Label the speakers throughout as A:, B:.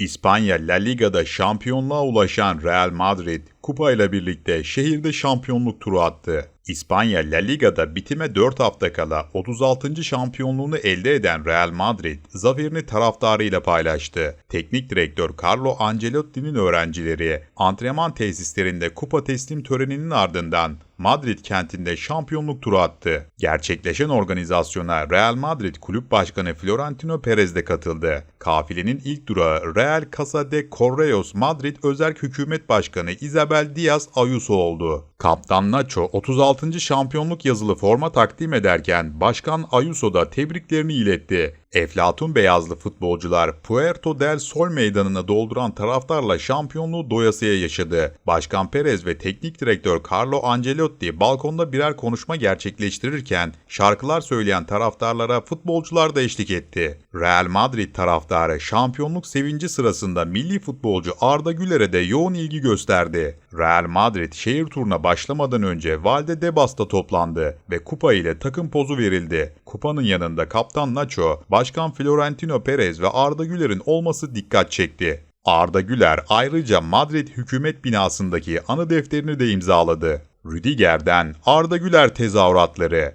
A: İspanya La Liga'da şampiyonluğa ulaşan Real Madrid, kupa ile birlikte şehirde şampiyonluk turu attı. İspanya La Liga'da bitime 4 hafta kala 36. şampiyonluğunu elde eden Real Madrid, zaferini taraftarıyla paylaştı. Teknik direktör Carlo Ancelotti'nin öğrencileri antrenman tesislerinde kupa teslim töreninin ardından Madrid kentinde şampiyonluk turu attı. Gerçekleşen organizasyona Real Madrid Kulüp Başkanı Florentino Perez de katıldı. Kafilenin ilk durağı Real Casa de Correos Madrid Özerk Hükümet Başkanı Isabel Diaz Ayuso oldu. Kaptan Nacho 36. şampiyonluk yazılı forma takdim ederken Başkan Ayuso da tebriklerini iletti. Eflatun beyazlı futbolcular Puerto del Sol meydanını dolduran taraftarla şampiyonluğu doyasıya yaşadı. Başkan Perez ve teknik direktör Carlo Ancelotti balkonda birer konuşma gerçekleştirirken şarkılar söyleyen taraftarlara futbolcular da eşlik etti. Real Madrid taraftarı şampiyonluk sevinci sırasında milli futbolcu Arda Güler'e de yoğun ilgi gösterdi. Real Madrid şehir turuna başlamadan önce Valdebebas'ta toplandı ve kupa ile takım pozu verildi. Kupanın yanında kaptan Nacho, Başkan Florentino Perez ve Arda Güler'in olması dikkat çekti. Arda Güler ayrıca Madrid hükümet binasındaki anı defterini de imzaladı. Rüdiger'den Arda Güler tezahüratları.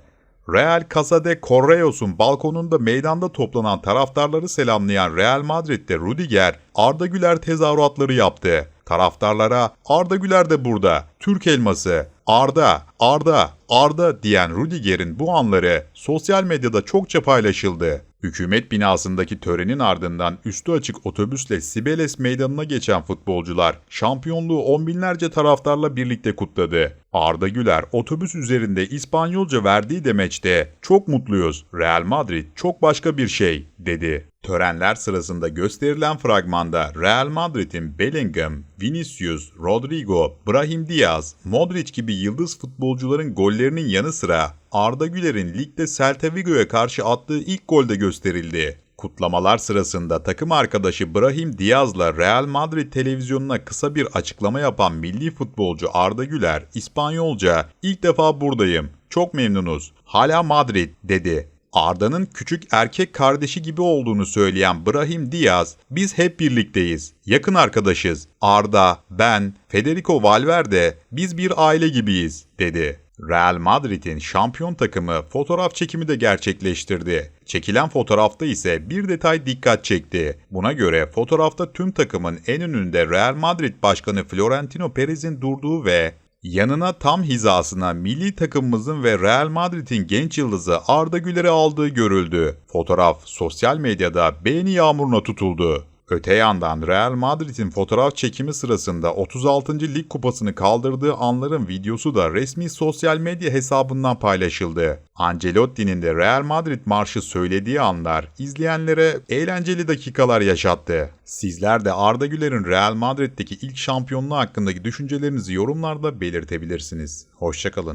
A: Real Casa de Correos'un balkonunda meydanda toplanan taraftarları selamlayan Real Madrid'de Rüdiger, Arda Güler tezahüratları yaptı. Taraftarlara Arda Güler de burada, Türk elması, Arda, Arda, Arda diyen Rüdiger'in bu anları sosyal medyada çokça paylaşıldı. Hükümet binasındaki törenin ardından üstü açık otobüsle Sibeles meydanına geçen futbolcular şampiyonluğu on binlerce taraftarla birlikte kutladı. Arda Güler otobüs üzerinde İspanyolca verdiği demeçte çok mutluyuz, Real Madrid çok başka bir şey dedi. Törenler sırasında gösterilen fragmanda Real Madrid'in Bellingham, Vinicius, Rodrigo, Brahim Diaz, Modric gibi yıldız futbolcuların gollerinin yanı sıra Arda Güler'in ligde Celta Vigo'ya karşı attığı ilk golde gösterildi. Kutlamalar sırasında takım arkadaşı Brahim Diaz'la Real Madrid televizyonuna kısa bir açıklama yapan milli futbolcu Arda Güler, İspanyolca "İlk defa buradayım, çok memnunuz, hala Madrid" dedi. Arda'nın küçük erkek kardeşi gibi olduğunu söyleyen Brahim Diaz, biz hep birlikteyiz, yakın arkadaşız. Arda, ben, Federico Valverde, biz bir aile gibiyiz, dedi. Real Madrid'in şampiyon takımı fotoğraf çekimi de gerçekleştirdi. Çekilen fotoğrafta ise bir detay dikkat çekti. Buna göre fotoğrafta tüm takımın en önünde Real Madrid Başkanı Florentino Perez'in durduğu ve yanına tam hizasına milli takımımızın ve Real Madrid'in genç yıldızı Arda Güler'i aldığı görüldü. Fotoğraf sosyal medyada beğeni yağmuruna tutuldu. Öte yandan Real Madrid'in fotoğraf çekimi sırasında 36. Lig kupasını kaldırdığı anların videosu da resmi sosyal medya hesabından paylaşıldı. Ancelotti'nin de Real Madrid marşı söylediği anlar izleyenlere eğlenceli dakikalar yaşattı. Sizler de Arda Güler'in Real Madrid'deki ilk şampiyonluğu hakkındaki düşüncelerinizi yorumlarda belirtebilirsiniz. Hoşçakalın.